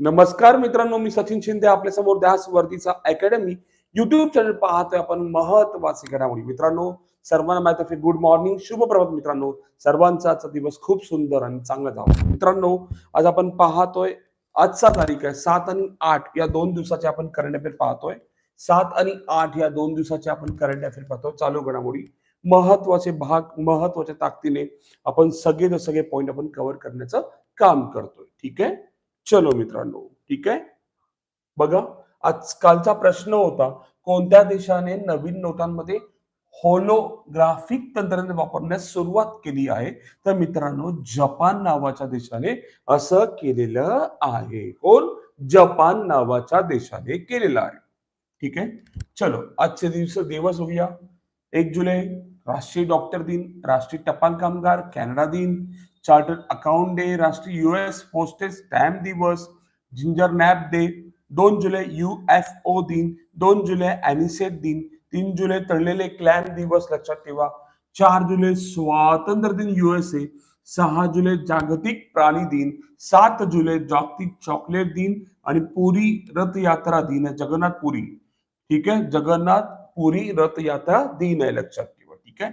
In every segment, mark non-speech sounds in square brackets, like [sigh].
नमस्कार मित्रांनो मी सचिन शिंदे आपल्यासमोर ध्यास वर्दीचा अकॅडमी युट्यूब चॅनल पाहतोय आपण महत्वाची घडामोडी. मित्रांनो सर्वांना माहीत आहे गुड मॉर्निंग शुभ प्रभात मित्रांनो. सर्वांचा आजचा दिवस खूप सुंदर आणि चांगला जावा. मित्रांनो आज आपण पाहतोय आजचा तारीख आहे सात आणि आठ या दोन दिवसाचे आपण करंट अफेअर पाहतोय. सात आणि आठ या दोन दिवसाचे आपण करंट अफेअर पाहतोय. चालू घडामोडी. महत्त्वाचे भाग महत्त्वाच्या ताकदीने आपण सगळे सगळे पॉइंट आपण कव्हर करण्याचं काम करतोय. ठीक आहे? चलो मित्रांनो ठीक आहे? बघा आजकालचा प्रश्न होता कोणत्या देशाने नवीन नोटांमध्ये होलोग्राफिक तंत्रज्ञान वापरण्यास सुरुवात केली आहे? तर मित्रांनो जपान नावाच्या देशाने असं केलेलं आहे. कोण? जपान नावाच्या देशाने केलेलं आहे. ठीक आहे? चलो आजचे दिवस दिवस होऊया. एक जुलै राष्ट्रीय डॉक्टर दिन राष्ट्रीय टपाल कामगार कॅनडा दिन चार्टर्ड अकाउंट डे राष्ट्रीय युएस पोस्टेज स्टॅम्प दिवस जिंजर नॅप डे दोन जुलै यू एफ़ ओ दिन, दोन जुलै अॅनिसेट दिन, तीन जुलै तळलेले क्लॅन दिवस लक्षात ठेवा. चार जुलै स्वातंत्र्य दिन युएसए सहा जुलै जागतिक प्राणी दिन, सात जुलै जागतिक चॉकलेट दिन आणि पुरी रथयात्रा दिन आहे, जगन्नाथ पुरी. ठीक आहे? जगन्नाथ पुरी रथयात्रा दिन आहे लक्षात ठेवा, ठीक आहे?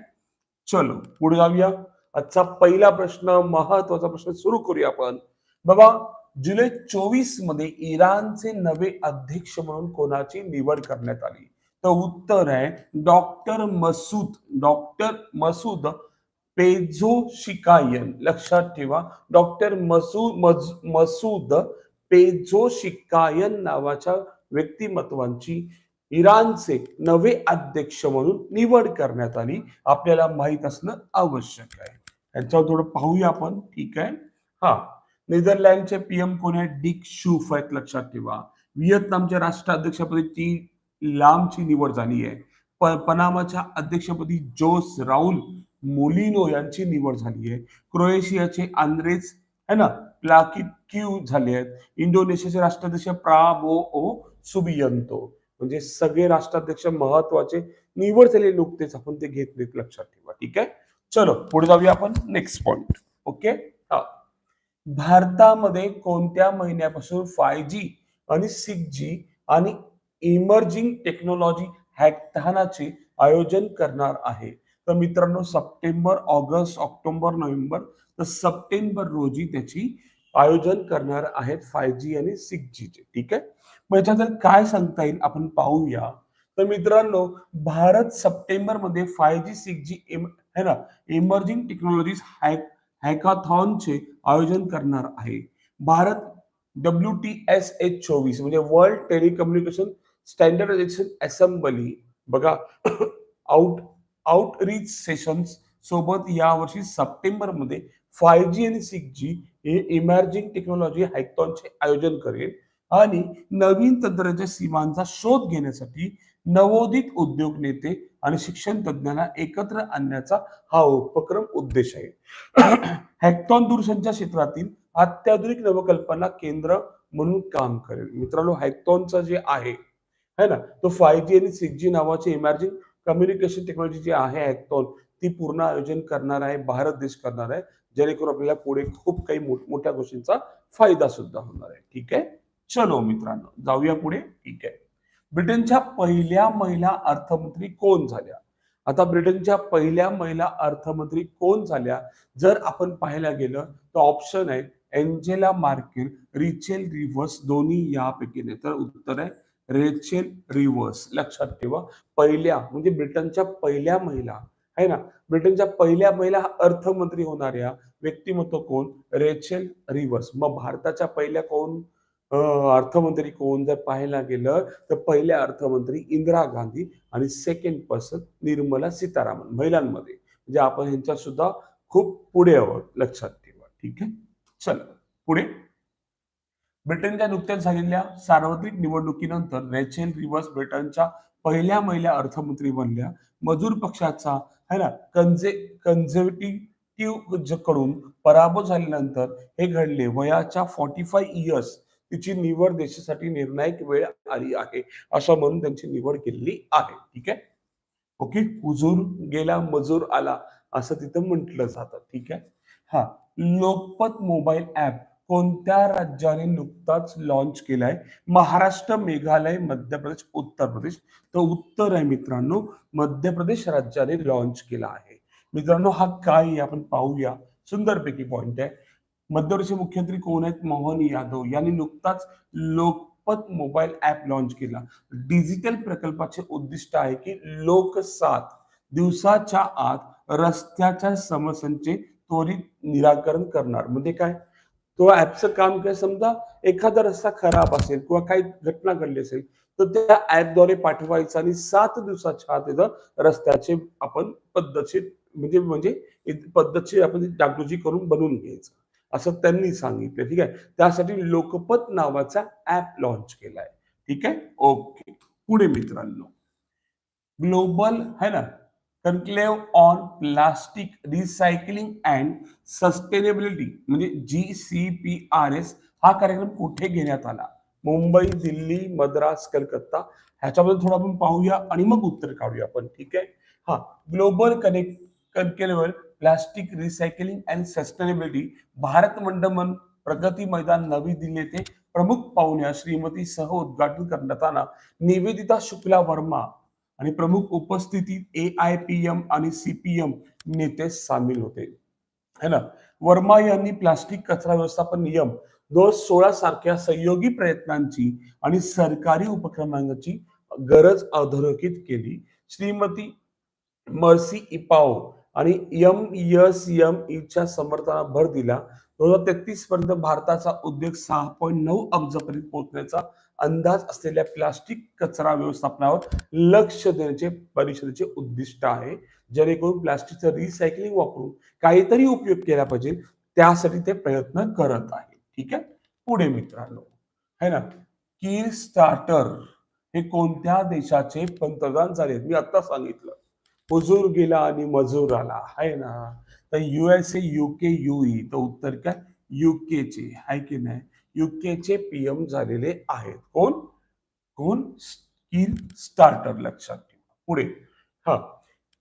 चलो, पुढे जाऊया. आजचा पहिला प्रश्न महत्त्वाचा प्रश्न सुरू करूया आपण. बाबा जुलै चोवीसमध्ये इराणचे नवे अध्यक्ष म्हणून कोणाची निवड करण्यात आली? तर उत्तर आहे doctor Masoud doctor Masoud Pezeshkian लक्षात ठेवा डॉक्टर मसूद मज- मसूद पेझो शिकायन नावाच्या व्यक्तिमत्वांची इराणचे नवे अध्यक्ष म्हणून निवड करण्यात आली. आपल्याला माहीत असणं आवश्यक आहे. यांच्यावर थोडं पाहूया आपण. ठीक आहे? हा. नेदरलँडचे पीएम कोण आहे? डिक शूफ आहेत लक्षात ठेवा. व्हिएतनामच्या राष्ट्राध्यक्षपदी ती लांबची निवड झाली आहे. प- पनामाच्या अध्यक्षपदी जोस राहुल मोलिनो यांची निवड झाली आहे. क्रोएशियाचे आंद्रेज है ना? प्लाकिट क्यू झाले आहेत. इंडोनेशियाचे राष्ट्राध्यक्ष प्राबो ओ सुबियंतो. म्हणजे सगळे राष्ट्राध्यक्ष महत्त्वाचे निवड झालेले नुकतेच आपण ते घेतलेत लक्षात ठेवा. ठीक आहे? चलो पुढे जाऊया आपण. नेक्स्ट पॉइंट ओके हा. भारतामध्ये कोणत्या महिन्यापासून फाय जी आणि सिक्स जी आणि इमर्जिंग टेक्नॉलॉजी हॅकथानाचे आयोजन करणार आहे? तर मित्रांनो सप्टेंबर ऑगस्ट ऑक्टोबर नोव्हेंबर तर सप्टेंबर रोजी त्याची आयोजन करणार आहेत फाय जी आणि सिक्स जीचे ठीक आहे? मग याच्यात काय सांगता येईल आपण पाहूया. तर मित्रांनो भारत सप्टेंबरमध्ये फाय जी सिक्स जी है ना? इमर्जिंग टेक्नॉलॉजीज हॅक हॅकाथॉनचे आयोजन करणार आहे. Bharat W T S H चोवीस म्हणजे वर्ल्ड टेलिकम्युनिकेशन स्टँडर्डायझेशन असेंबली बघा आउट आउटरीच सेशन्स सोबत यावर्षी सप्टेंबरमध्ये फाय जी आणि सिक्स जी हे इमर्जिंग टेक्नॉलॉजी हॅकथॉनचे आयोजन करेल. आणि नवीन तंत्राच्या सीमांचा शोध घेण्यासाठी नवोदित उद्योग नेते आणि शिक्षण तज्ञांना एकत्र आणण्याचा हा उपक्रम उद्देश आहे. [clears throat] हॅकथॉन दूरसंचार क्षेत्रातील अत्याधुनिक नवकल्पना केंद्र म्हणून काम करेल. मित्रांनो हॅकथॉनचं जे आहे है ना? तो फाय जी आणि सिक्स जी नावाचे इमर्जिंग कम्युनिकेशन टेक्नॉलॉजी जी आहे हॅकथॉन ती पूर्ण आयोजन करणार आहे भारत देश करणार आहे. जेणेकरून आपल्याला पुढे खूप काही मोठ- मोठ्या गोष्टींचा फायदा सुद्धा होणार आहे. ठीक आहे? चलो मित्रांनो जाऊया पुढे. ठीक आहे. ब्रिटनच्या पहिल्या महिला अर्थमंत्री कोण झाल्या? आता ब्रिटनच्या पहिल्या महिला अर्थमंत्री कोण झाल्या? जर आपण पाहायला गेलं तर ऑप्शन आहे एंजेला मार्केल रिचेल रिव्हर्स दोन्ही यापैकी नाही तर उत्तर आहे रेचेल रिव्हर्स. लक्षात ठेवा पहिल्या म्हणजे ब्रिटनच्या पहिल्या महिला आहे ना? ब्रिटनच्या पहिल्या महिला अर्थमंत्री होणाऱ्या व्यक्तिमत्व कोण? Rachel Reeves. मग भारताच्या पहिल्या कोण? अर्थमंत्री कोण जर पाहायला गेलं तर पहिल्या अर्थमंत्री इंदिरा गांधी आणि सेकंड पर्सन निर्मला सीतारामन महिलांमध्ये. म्हणजे आपण ह्यांच्या सुद्धा खूप पुढे आहोत लक्षात ठेवा. ठीक आहे? चला पुढे. ब्रिटनच्या नुकत्याच झालेल्या सार्वत्रिक निवडणुकीनंतर रेचेल रिव्हर्स ब्रिटनच्या पहिल्या महिला अर्थमंत्री बनल्या. मजूर पक्षाचा है ना कन्झे कन्झर्वेटिव्हकडून पराभव झाल्यानंतर हे घडले. वयाच्या फॉर्टी फाय इयर्स तिची निवड देशासाठी निर्णायक वेळ आली आहे असं म्हणून त्यांची निवड केलेली आहे. ठीक आहे? ओके? कुजूर गेला मजूर आला असं तिथं म्हटलं जातं. ठीक आहे? हा. लोकपत मोबाईल ऍप कोणत्या राज्याने नुकताच लॉन्च केलाय? महाराष्ट्र मेघालय मध्य प्रदेश उत्तर प्रदेश. तर उत्तर आहे मित्रांनो मध्य प्रदेश राज्याने लॉन्च केला आहे. मित्रांनो हा काय आपण पाहूया. सुंदरपैकी पॉइंट आहे. मध्य मुख्यमंत्री कोण आहेत? मोहन यादव. यांनी नुकताच लोकपत मोबाईल ऍप लॉन्च केला. डिजिटल प्रकल्पाचे उद्दिष्ट आहे की लोक सात दिवसाच्या आत रस्त्याच्या समस्यांचे त्वरित निराकरण करणार. म्हणजे काय? तो ऍपचं काम काय? समजा एखादा रस्ता खराब असेल किंवा काही घटना घडली असेल तर त्या ऍपद्वारे पाठवायचं आणि सात दिवसाच्या आत त्याचं रस्त्याचे आपण पद्धतशीर म्हणजे म्हणजे पद्धतशीर आपण डागडुजी करून बनवून घ्यायचं. असं त्यांनी सांगितलं. ठीक आहे? त्यासाठी लोकपत नावाचा ऍप लॉन्च केलाय. ठीक आहे? ओके पुढे मित्रांनो. ग्लोबल है ना? Conclave on plastic recycling and sustainability म्हणजे G C P R S हा कार्यक्रम कुठे घेण्यात आला? मुंबई दिल्ली मद्रास कलकत्ता. ह्याच्याबद्दल थोडं आपण पाहूया आणि मग उत्तर काढूया आपण. ठीक आहे? हा. Global connect conclave plastic recycling and sustainability Bharat Mandapam Pragati Maidan नवी दिल्ली येथे प्रमुख पाहुण्या श्रीमती सह उद्घाटन करण्यात आला निवेदिता शुक्ला वर्मा आणि प्रमुख उपस्थितीत ए आय पी एम आणि सीपीएम नेते सामील होते. है ना? वर्मा यांनी प्लास्टिक कचरा व्यवस्थापन नियम दोन सोळा सारख्या सहयोगी प्रयत्नांची आणि सरकारी उपक्रमांची गरज अधोरेखित केली. श्रीमती मर्सी इपाओ आणि एम एस एम ईच्या समर्थनाला भर दिला. दोन हजार तेहतीस पर्यंत भारताचा उद्योग सहा पॉईंट नऊ अब्जपर्यंत पोहोचण्याचा अंदाज असलेल्या प्लास्टिक कचरा व्यवस्थापनावर लक्ष देण्याचे परिषदेचे उद्दिष्ट आहे. जेणेकरून प्लास्टिकचं रिसायकलिंग वापरून काहीतरी उपयोग केला पाहिजे. त्यासाठी ते प्रयत्न करत आहे ठीक आहे? पुढे मित्रांनो. है ना? की स्टार्टर हे कोणत्या देशाचे पंतप्रधान झाले मी आता सांगितलं. हुजूर गेला आणि मजूर आला. आहे ना? तर युएसए युके युई तर उत्तर काय? युकेचे आहे की नाही? युकेचे पीएम झालेले आहेत. कोण? कोण? कीर स्टार्टर लक्षात ठेवा. पुढे. हा.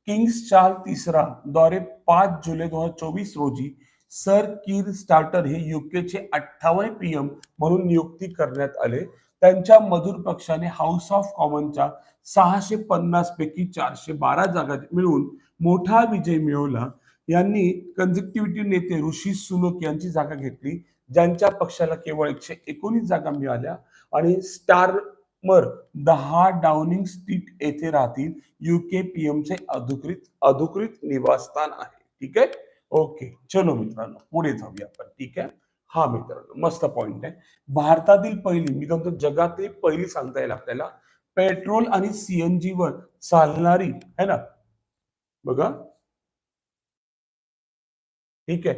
किंग्स चार्ल तिसरा. द्वारे पाच जुलै दोन हजार चोवीस रोजी सर किर स्टार्टर हे युकेचे अठ्ठावन्न पीएम म्हणून नियुक्ती करण्यात आले. त्यांच्या मजूर पक्षाने हाऊस ऑफ कॉमनच्या सहाशे पन्नास पैकी चारशे बारा जागा मिळवून मोठा विजय मिळवला. यांनी कन्झिक्टिव्हिटी नेते ऋषी सुनक यांची जागा घेतली. ज्यांच्या पक्षाला केवळ एकशे एकोणीस जागा मिळाल्या आणि स्टारमर दहा डाउनिंग स्ट्रीट येथे राहतील. युके पीएम चे अधिकृत अधिकृत निवासस्थान आहे. ठीक आहे? ओके चलो मित्रांनो पुढे जाऊया आपण. ठीक आहे? हा मित्रांनो मस्त पॉइंट आहे. भारतातील पहिली मी म्हणतो जगातली पहिली सांगता येईल आपल्याला पेट्रोल आणि सीएनजी वर चालणारी है ना? बघा. ठीक आहे.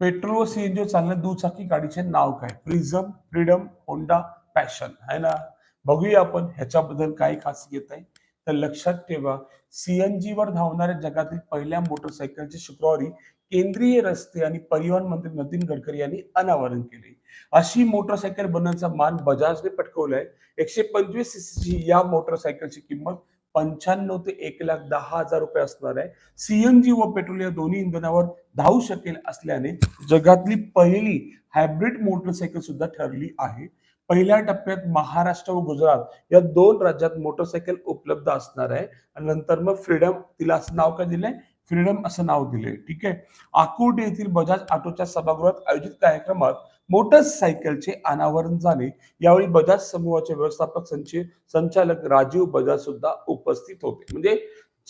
पेट्रोल व सीएनजी चालणाऱ्या दुचाकी गाडीचे नाव काय? प्रिझम फ्रीडम होंडा पॅशन है ना? बघूया आपण ह्याच्याबद्दल काय खासियत आहे. तर लक्षात ठेवा सीएनजी वर धावणाऱ्या जगातील पहिल्या मोटरसायकलचे शुक्रवारी केंद्रीय रस्ते आणि परिवहन मंत्री नितीन गडकरी यांनी अनावरण केले. अशी मोटरसायकल बनवण्याचा मान बजाजने पटकवलाय. एकशे पंचवीस सीसीची या मोटरसायकलची किंमत पंच्याण्णव ते एक लाख दहा हजार रुपये असणार आहे. सीएनजी व पेट्रोल या दोन्ही इंधनावर धावू शकेल असल्याने जगातली पहिली हायब्रिड मोटरसायकल सुद्धा ठरली आहे. पहिल्या टप्प्यात महाराष्ट्र व गुजरात या दोन राज्यात मोटरसायकल उपलब्ध असणार आहे. आणि नंतर मग फ्रीडम तिला असं नाव काय दिलंय? फ्रीडम असं नाव दिले ठीक आहे? आकुर्डी येथील बजाज ऑटोच्या सभागृहात आयोजित कार्यक्रमात मोटरसायकलचे अनावरण झाले. यावेळी बजाज समूहाचे व्यवस्थापक संचे संचालक राजीव बजाज सुद्धा उपस्थित होते. म्हणजे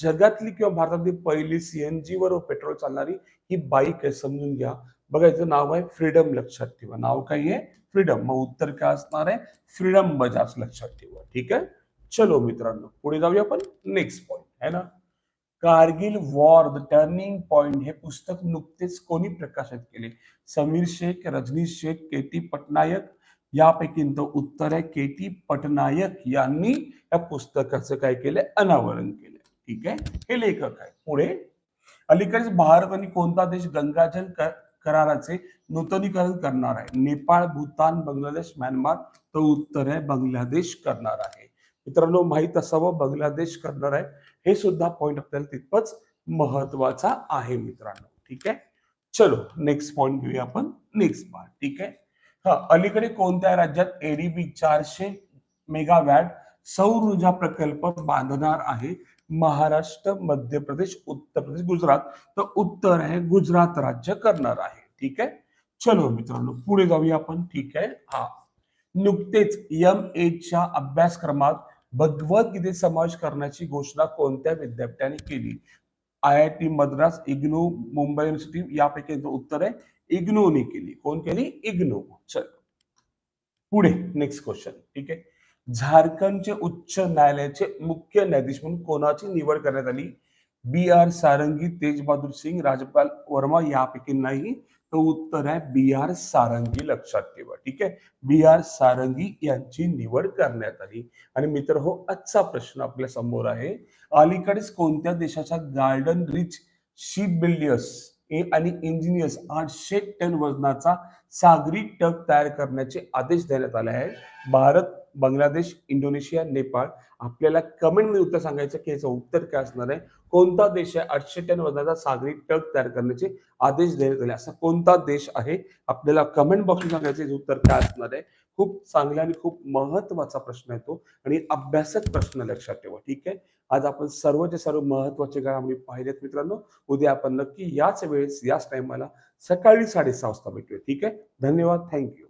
जगातली किंवा भारतातली पहिली सीएनजी वर पेट्रोल चालणारी ही बाईक आहे समजून घ्या. बघायचं नाव आहे फ्रीडम लक्षात ठेवा. नाव काय आहे? फ्रीडम. मग उत्तर काय असणार आहे? फ्रीडम बजाज लक्षात ठेवा. ठीक आहे? चलो मित्रांनो पुढे जाऊया आपण. नेक्स्ट पॉइंट है ना? Kargil war the turning point हे पुस्तक नुकतेच कोणी प्रकाशित केले? समीर शेख रजनीश शेख के टी पटनायक यापैकी उत्तर आहे. के टी पटनायक यांनी या पुस्तकाचं काय केलंय? अनावरण केलं ठीक आहे? हे लेखक आहे पुढे अलीकडेच भारत आणि कोणता देश गंगाजल कराराचे नूतनीकरण करणार आहे? नेपाळ भूतान बांगलादेश म्यानमार तो उत्तर आहे बांगलादेश करणार आहे. मित्रांनो माहीत असावं बांगलादेश करणार आहे. हे सुद्धा पॉइंट आपल्याला तितकंच महत्त्वाचा आहे मित्रांनो. ठीक आहे? चलो नेक्स्ट पॉइंट घेऊया आपण. नेक्स्ट पार्ट ठीक आहे? हा अलीकडे कोणत्या राज्यात एडीबी चारशे मेगावॅट सौर ऊर्जा प्रकल्प बांधणार आहे? महाराष्ट्र मध्य प्रदेश उत्तर प्रदेश गुजरात. तर उत्तर आहे गुजरात राज्य करणार आहे. ठीक आहे? चलो मित्रांनो पुढे जाऊया आपण. ठीक आहे? हा. नुकतेच एम एच्या अभ्यासक्रमात भगवद्गीतेत समावेश करण्याची घोषणा कोणत्या विद्यापीठाने केली? I I T Madras IGNOU Mumbai university यापैकी उत्तर आहे इग्नोने केली. कोण केली? इग्नो. चल. पुढे नेक्स्ट क्वेश्चन ठीक आहे? झारखंडचे उच्च न्यायालयाचे मुख्य न्यायाधीश म्हणून कोणाची निवड करण्यात आली? बी आर सारंगी तेज बहादूर सिंग राजपाल वर्मा यापैकी नाही. तर उत्तर आहे बी आर सारंगी लक्षात ठेवा ठीक आहे? बी आर सारंगी यांची निवड करण्यात आली. आणि मित्र हो आजचा प्रश्न आपल्यासमोर आहे. अलीकडेच कोणत्या देशाच्या गार्डन रिच शिप बिल्डर्स आणि इंजिनियर्स आठशे टन वजनाचा सागरी टग तयार करण्याचे आदेश देण्यात आले आहेत? भारत बांगलादेश इंडोनेशिया नेपाळ आपल्याला कमेंटमध्ये उत्तर सांगायचं की याचं उत्तर काय असणार आहे? कोणता देश आहे आठशे टन वजनाचा सागरी टग तयार करण्याचे आदेश देण्यात आले असा कोणता देश आहे? आपल्याला कमेंट बॉक्स सांगायचं याचं उत्तर काय असणार आहे. खूप चांगला आणि खूप महत्त्वाचा प्रश्न येतो आणि अभ्यासक प्रश्न लक्षात ठेवा ठीक आहे? आज आपण सर्वचे सर्व महत्त्वाचे घडामोडी पाहिलेत मित्रांनो. उद्या आपण नक्की याच वेळेस याच टायमाला सकाळी साडेसहा वाजता भेटूया ठीक आहे? धन्यवाद थँक्यू